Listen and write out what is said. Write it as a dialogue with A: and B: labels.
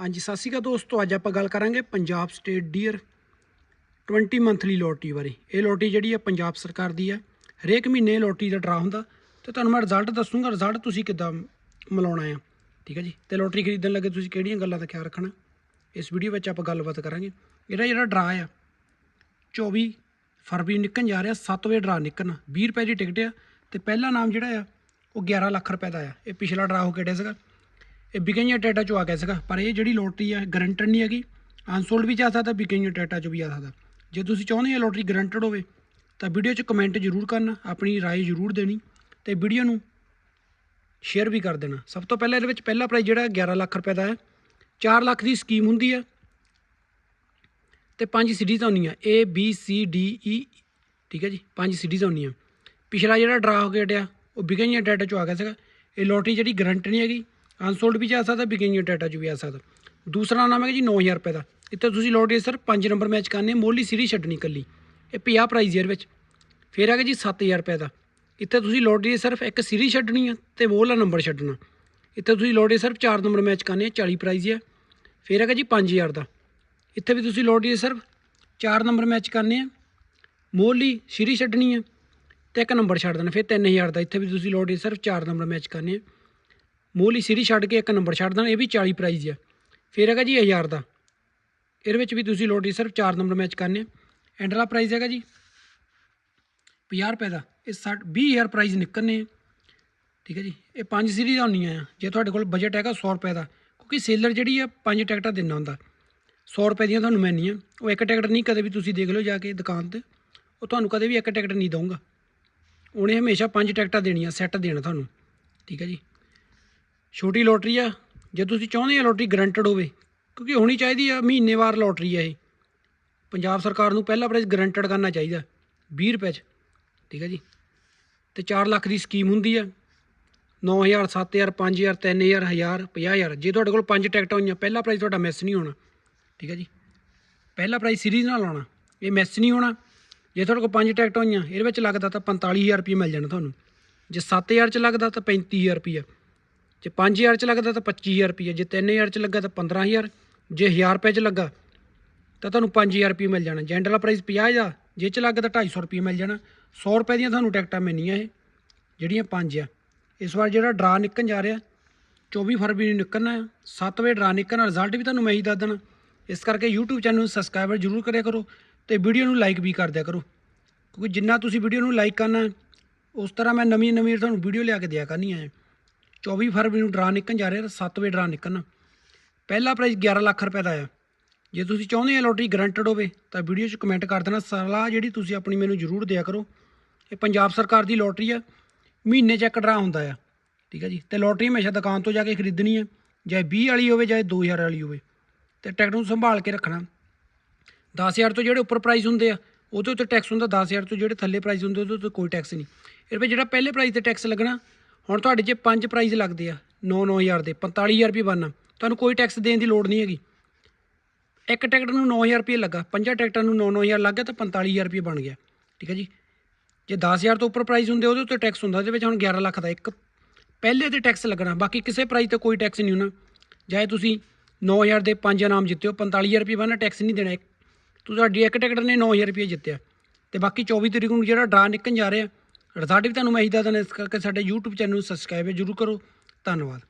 A: ਹਾਂਜੀ, ਸਤਿ ਸ਼੍ਰੀ ਅਕਾਲ ਦੋਸਤੋ। ਅੱਜ ਆਪਾਂ ਗੱਲ ਕਰਾਂਗੇ Punjab state dear 20 monthly lottery ਬਾਰੇ। ਇਹ ਲੋਟਰੀ ਜਿਹੜੀ ਆ ਪੰਜਾਬ ਸਰਕਾਰ ਦੀ ਆ। ਹਰੇਕ ਮਹੀਨੇ ਲੋਟਰੀ ਦਾ ਡਰਾ ਹੁੰਦਾ। ਤੇ ਤੁਹਾਨੂੰ ਮੈਂ ਰਿਜ਼ਲਟ ਦੱਸੂਗਾ। ਰਿਜ਼ਲਟ ਤੁਸੀਂ ਕਿੱਦਾਂ ਮਿਲਾਉਣਾ ਆ। ਠੀਕ ਹੈ ਜੀ? ਤੇ ਲੋਟਰੀ ਖਰੀਦਣ ਲੱਗੇ ਤੁਸੀਂ ਕਿਹੜੀਆਂ ਗੱਲਾਂ ਦਾ ਖਿਆਲ ਰੱਖਣਾ? ਇਸ ਵੀਡੀਓ ਵਿੱਚ ਆਪਾਂ ਗੱਲਬਾਤ ਕਰਾਂਗੇ। ਇਹਦਾ ਜਿਹੜਾ ਡਰਾ ਆ 24 ਫਰਵਰੀ ਨਿਕਲਣ ਜਾ ਰਿਹਾ 7 ਵਜੇ ਡਰਾ ਨਿਕਲਣਾ। 20 ਰੁਪਏ ਦੀ ਟਿਕਟ ਆ। ਤੇ ਪਹਿਲਾ ਨਾਮ ਜਿਹੜਾ ਆ, ਉਹ 11 ਲੱਖ ਰੁਪਏ ਦਾ ਆ। ਇਹ ਪਿਛਲਾ ਡਰਾ ਹੋ ਕੇ ਡਿਆ ਸੀਗਾ? ਇਹ ਵਿਕਈਆਂ ਟੈਟਾ ਚੋਂ ਆ ਗਿਆ ਸੀਗਾ ਪਰ ਇਹ ਜਿਹੜੀ ਲੋਟਰੀ ਆ ਗਰੰਟਡ ਨਹੀਂ ਹੈਗੀ ਅਨਸੋਲਡ ਵੀ ਜਾ ਸਕਦਾ ਵਿਕਈਆਂ ਟੈਟਾ ਚੋਂ ਵੀ ਆ ਸਕਦਾ ਜੇ ਤੁਸੀਂ ਚਾਹੁੰਦੇ ਆ ਲੋਟਰੀ ਗਰੰਟਡ ਹੋਵੇ ਤਾਂ ਵੀਡੀਓ 'ਚ ਕਮੈਂਟ ਜ਼ਰੂਰ ਕਰਨਾ ਆਪਣੀ رائے ਜ਼ਰੂਰ ਦੇਣੀ ਤੇ ਵੀਡੀਓ ਨੂੰ ਸ਼ੇਅਰ ਵੀ ਕਰ ਦੇਣਾ ਸਭ ਤੋਂ ਪਹਿਲਾਂ ਇਹਦੇ ਵਿੱਚ ਪਹਿਲਾ ਪ੍ਰਾਈਜ਼ ਜਿਹੜਾ 11 ਲੱਖ ਰੁਪਏ ਦਾ ਹੈ 4 ਲੱਖ ਦੀ ਸਕੀਮ ਹੁੰਦੀ ਹੈ ਤੇ ਪੰਜ ਸੀਰੀਜ਼ ਆਉਂਦੀਆਂ A B C D E ਠੀਕ ਹੈ ਜੀ ਪੰਜ ਸੀਰੀਜ਼ ਆਉਂਦੀਆਂ ਪਿਛਲਾ ਜਿਹੜਾ ਡਰਾ ਹੋ ਕੇ ਹਟਿਆ ਉਹ ਵਿਕਈਆਂ ਡਾਟਾ ਚੋਂ ਆ ਗਿਆ ਸੀਗਾ ਇਹ ਲੋਟਰੀ ਜਿਹੜੀ ਗਰੰਟ ਨਹੀਂ ਹੈਗੀ ਅਨਸੋਲਡ ਵੀ ਜਾ ਸਕਦਾ ਵਿਕਈਆਂ ਡਾਟਾ 'ਚ ਵੀ ਆ ਸਕਦਾ। ਦੂਸਰਾ ਨਾਮ ਹੈ ਜੀ 9000 ਰੁਪਏ ਦਾ। ਇੱਥੇ ਤੁਸੀਂ ਲੋਟਰੀ ਸਿਰਫ 5 ਨੰਬਰ ਮੈਚ ਕਰਨੇ, ਮੋਲੀ ਸੀਰੀਜ਼ ਛੱਡਣੀ ਕੱਲੀ ਇਹ 50 ਪ੍ਰਾਈਜ਼ ਇਹਦੇ ਵਿੱਚ। ਫਿਰ ਹੈਗਾ ਜੀ 7000 ਰੁਪਏ ਦਾ। ਇੱਥੇ ਤੁਸੀਂ ਲੋਟਰੀ ਸਿਰਫ ਇੱਕ ਸੀਰੀਜ਼ ਛੱਡਣੀ ਆ ਤੇ ਮੋਹਲਾ ਨੰਬਰ ਛੱਡਣਾ। ਇੱਥੇ ਤੁਸੀਂ ਲੋਟਰੀ ਸਿਰਫ 4 ਨੰਬਰ ਮੈਚ ਕਰਨੇ ਆ 40 ਪ੍ਰਾਈਜ਼ ਆ। ਫਿਰ ਹੈਗਾ ਜੀ 5000 ਦਾ। ਇੱਥੇ ਵੀ ਤੁਸੀਂ ਲੋਟਰੀ ਦੇ ਸਿਰਫ 4 ਨੰਬਰ ਮੈਚ ਕਰਨੇ ਆ। ਮੋਹਲੀ ਸ਼ੀਰੀ ਛੱਡਣੀ ਆ ਤੇ ਇੱਕ ਨੰਬਰ ਛੱਡ ਦੇਣਾ। ਫਿਰ 3000 ਦਾ। ਇੱਥੇ ਵੀ ਤੁਸੀਂ ਲੋਟਰੀ ਸਿਰਫ 4 ਨੰਬਰ ਮੈਚ ਕਰਨੇ ਆ। ਮੋਹਲੀ ਸਿਰੀ ਛੱਡ ਕੇ ਇੱਕ ਨੰਬਰ ਛੱਡ ਦੇਣਾ, ਇਹ ਵੀ 40 ਪ੍ਰਾਈਜ਼ ਆ। ਫਿਰ ਹੈਗਾ ਜੀ 1000 ਦਾ। ਇਹਦੇ ਵਿੱਚ ਵੀ ਤੁਸੀਂ ਲੋਟਰੀ ਸਿਰਫ 4 ਨੰਬਰ ਮੈਚ ਕਰਨੇ ਆ। ਐਂਡ ਵਾਲਾ ਪ੍ਰਾਈਜ਼ ਹੈਗਾ ਜੀ 50 ਰੁਪਏ ਦਾ। ਇਹ 60 20000 ਪ੍ਰਾਈਜ਼ ਨਿਕਲਨੇ ਆ। ਠੀਕ ਹੈ ਜੀ, ਇਹ ਪੰਜ ਸੀਰੀਜ਼ ਆਉਣੀਆਂ ਆ। ਜੇ ਤੁਹਾਡੇ ਕੋਲ ਬਜਟ ਹੈਗਾ 100 ਰੁਪਏ ਦਾ, ਕਿਉਂਕਿ ਸੇਲਰ ਜਿਹੜੀ ਆ, ਪੰਜ ਟਿਕਟਾਂ ਦਿੰਦਾ ਹੁੰਦਾ। 100 ਰੁਪਏ ਦੀਆਂ ਤੁਹਾਨੂੰ ਮਿਲਣੀਆਂ ਉਹ ਇੱਕ ਟਿਕਟ ਨਹੀਂ ਕਦੇ ਵੀ ਤੁਸੀਂ ਦੇਖ ਲਓ ਜਾ ਕੇ ਦੁਕਾਨ ਤੇ। ਉਹ ਤੁਹਾਨੂੰ ਕਦੇ ਵੀ ਇੱਕ ਟਿਕਟ ਨਹੀਂ ਦਊਗਾ। ਉਹਨੇ ਹਮੇਸ਼ਾ ਪੰਜ ਟਿਕਟਾਂ ਦੇਣੀਆਂ, ਸੈੱਟ ਦੇਣਾ ਤੁਹਾਨੂੰ। ਠੀਕ ਹੈ ਜੀ। ਛੋਟੀ ਲੋਟਰੀ ਆ, ਜੇ ਤੁਸੀਂ ਚਾਹੁੰਦੇ ਆ ਲੋਟਰੀ ਗਰੰਟਡ ਹੋਵੇ, ਕਿਉਂਕਿ ਹੋਣੀ ਚਾਹੀਦੀ ਆ ਮਹੀਨੇਵਾਰ ਲੋਟਰੀ ਆ ਇਹ। ਪੰਜਾਬ ਸਰਕਾਰ ਨੂੰ ਪਹਿਲਾ ਪ੍ਰਾਈਜ਼ ਗਰੰਟਡ ਕਰਨਾ ਚਾਹੀਦਾ 20 ਰੁਪਏ 'ਚ, ਠੀਕ ਹੈ ਜੀ। ਤੇ 4 ਲੱਖ ਦੀ ਸਕੀਮ ਹੁੰਦੀ ਆ 9000 7000 5000 3000 1000 50000 ਜੇ ਤੁਹਾਡੇ ਕੋਲ ਪੰਜ ਟਿਕਟਾਂ ਹੋਈਆਂ, ਪਹਿਲਾ ਪ੍ਰਾਈਜ਼ ਤੁਹਾਡਾ ਮਿਸ ਨਹੀਂ ਹੋਣਾ, ਠੀਕ ਹੈ ਜੀ। ਪਹਿਲਾ ਪ੍ਰਾਈਜ਼ ਸੀਰੀਜ਼ ਨਾਲ ਆਉਣਾ, ਇਹ ਮਿਸ ਨਹੀਂ ਹੋਣਾ, ਜੇ ਤੁਹਾਡੇ ਕੋਲ ਪੰਜ ਟਿਕਟਾਂ ਹੋਈਆਂ, ਇਹਦੇ ਵਿੱਚ ਲੱਗਦਾ ਤਾਂ 45000 ਰੁਪਏ ਮਿਲ ਜਾਣਾ ਤੁਹਾਨੂੰ। ਜੇ 7000 ਚ ਲੱਗਦਾ ਤਾਂ 35000 ਰੁਪਏ ਜੇ 5000 ਚ ਲੱਗਦਾ ਤਾਂ 25000 ਰੁਪਏ ਜੇ 3000 ਚ ਲੱਗਾ ਤਾਂ 15000 ਜੇ 1000 ਰੁਪਏ ਚ ਲੱਗਾ ਤਾਂ ਤੁਹਾਨੂੰ 5000 ਰੁਪਏ ਮਿਲ ਜਾਣਾ। ਜੈਂਡ ਵਾਲਾ ਪ੍ਰਾਈਸ 50 ਦਾ ਜੇ ਚ ਲੱਗਾ ਤਾਂ 250 ਰੁਪਏ ਮਿਲ ਜਾਣਾ। 100 ਰੁਪਏ ਦੀਆਂ ਤੁਹਾਨੂੰ ਟਿਕਟਾਂ ਮਿਲਣੀਆਂ ਇਹ, ਜਿਹੜੀਆਂ ਪੰਜ ਆ। ਇਸ ਵਾਰ ਜਿਹੜਾ ਡਰਾ ਨਿਕਲਣ ਜਾ ਰਿਹਾ 24 ਫਰਵਰੀ ਨੂੰ ਨਿਕਲਣਾ ਹੈ 7 ਵਜੇ ਡਰਾ ਨਿਕਲਣਾ ਰਿਜ਼ਲਟ ਵੀ ਤੁਹਾਨੂੰ ਮੈਂ ਹੀ ਦੱਸ ਦੇਣਾ। ਇਸ ਕਰਕੇ YouTube ਚੈਨਲ ਨੂੰ ਸਬਸਕ੍ਰਾਈਬਰ ਜ਼ਰੂਰ ਕਰਿਆ ਕਰੋ ਤੇ ਵੀਡੀਓ ਨੂੰ ਲਾਈਕ ਵੀ ਕਰ ਦਿਆ ਕਰੋ। ਕਿਉਂਕਿ ਜਿੰਨਾ ਤੁਸੀਂ ਵੀਡੀਓ ਨੂੰ ਲਾਈਕ ਕਰਨਾ, ਉਸ ਤਰ੍ਹਾਂ ਮੈਂ ਨਵੀਂ ਨਵੀਂ ਤੁਹਾਨੂੰ ਵੀਡੀਓ ਲਿਆ ਕੇ ਦਿਆ ਕਰਨੀ ਹੈ 24 ਫਰਵਰੀ ਨੂੰ ਡਰਾ ਨਿਕਲਣ ਜਾ ਰਿਹਾ 7 ਵਜੇ ਡਰਾ ਨਿਕਲਣਾ। ਪਹਿਲਾ ਪ੍ਰਾਈਜ਼ 11 ਲੱਖ ਰੁਪਏ ਦਾ ਆ। ਜੇ ਤੁਸੀਂ ਚਾਹੁੰਦੇ ਆ ਲੋਟਰੀ ਗਰੰਟਡ ਹੋਵੇ, ਤਾਂ ਵੀਡੀਓ 'ਚ ਕਮੈਂਟ ਕਰ ਦੇਣਾ। ਸਲਾਹ ਜਿਹੜੀ ਤੁਸੀਂ ਆਪਣੀ ਮੈਨੂੰ ਜ਼ਰੂਰ ਦਿਆ ਕਰੋ। ਇਹ ਪੰਜਾਬ ਸਰਕਾਰ ਦੀ ਲੋਟਰੀ ਆ। ਮਹੀਨੇ 'ਚ ਇੱਕ ਡਰਾ ਹੁੰਦਾ ਆ। ਠੀਕ ਹੈ ਜੀ? ਤੇ ਲੋਟਰੀ ਹਮੇਸ਼ਾ ਦੁਕਾਨ ਤੋਂ ਜਾ ਕੇ ਖਰੀਦਣੀ ਹੈ ਚਾਹੇ 20 ਵਾਲੀ ਹੋਵੇ, ਚਾਹੇ 2000 ਵਾਲੀ ਹੋਵੇ। ਤੇ ਟਿਕਟ ਨੂੰ ਸੰਭਾਲ ਕੇ ਰੱਖਣਾ। 10000 ਤੋਂ ਜਿਹੜੇ ਉੱਪਰ ਪ੍ਰਾਈਸ ਹੁੰਦੇ ਆ, ਉਹਦੇ ਉੱਤੇ ਟੈਕਸ ਹੁੰਦਾ। 10000 ਤੋਂ ਜਿਹੜੇ ਥੱਲੇ ਪ੍ਰਾਈਸ ਹੁੰਦੇ, ਉਹਦੇ ਉੱਤੇ ਕੋਈ ਟੈਕਸ ਨਹੀਂ। ਇਹ ਵਿੱਚ ਜਿਹੜਾ ਪਹਿਲੇ ਪ੍ਰਾਈਸ ਤੇ ਟੈਕਸ ਲੱਗਣਾ ਹੁਣ ਤੁਹਾਡੇ ਜੇ ਪੰਜ ਪ੍ਰਾਈਜ਼ ਲੱਗਦੇ ਆ 9-9000 ਦੇ 45000 ਰੁਪਏ ਬਣਨਾ, ਤੁਹਾਨੂੰ ਕੋਈ ਟੈਕਸ ਦੇਣ ਦੀ ਲੋੜ ਨਹੀਂ ਹੈਗੀ। ਇੱਕ ਟਿਕਟ ਨੂੰ 9000 ਰੁਪਏ ਲੱਗਾ, ਪੰਜਾਂ ਟਿਕਟਾਂ ਨੂੰ 9-9000 ਲੱਗ ਗਿਆ ਤਾਂ 45000 ਰੁਪਏ ਬਣ ਗਿਆ, ਠੀਕ ਹੈ ਜੀ? ਜੇ 10000 ਤੋਂ ਉੱਪਰ ਪ੍ਰਾਈਜ਼ ਹੁੰਦੇ, ਉਹਦੇ ਉੱਤੇ ਟੈਕਸ ਹੁੰਦਾ, ਉਹਦੇ ਵਿੱਚ ਹੁਣ 11 ਲੱਖ ਦਾ ਇੱਕ। ਪਹਿਲੇ ਤੇ ਟੈਕਸ ਲੱਗਣਾ, ਬਾਕੀ ਕਿਸੇ ਪ੍ਰਾਈਜ਼ ਤੇ ਕੋਈ ਟੈਕਸ ਨਹੀਂ ਹੋਣਾ। ਚਾਹੇ ਤੁਸੀਂ 9000 ਦੇ ਪੰਜ ਇਨਾਮ ਜਿੱਤੇ ਹੋ 45000 ਰੁਪਏ ਬਣਨਾ ਟੈਕਸ ਨਹੀਂ ਦੇਣਾ ਤੁਸੀਂ ਤੁਹਾਡੀ ਇੱਕ ਟਿਕਟ ਨੇ 9000 ਰੁਪਏ ਜਿੱਤਿਆ। ਤੇ ਬਾਕੀ 24 ਤਰੀਕ ਨੂੰ ਜਿਹੜਾ ਡਰਾ ਨਿਕਲਣ ਜਾ ਰਿਹਾ ਰਿਜ਼ਲਟ ਵੀ ਤੁਹਾਨੂੰ ਮੈਂ ਇਹੀ ਦੱਸ ਦੇਣਾ ਇਸ ਕਰਕੇ ਸਾਡੇ YouTube ਚੈਨਲ ਨੂੰ ਸਬਸਕ੍ਰਾਈਬ ਜ਼ਰੂਰ ਕਰੋ। ਧੰਨਵਾਦ।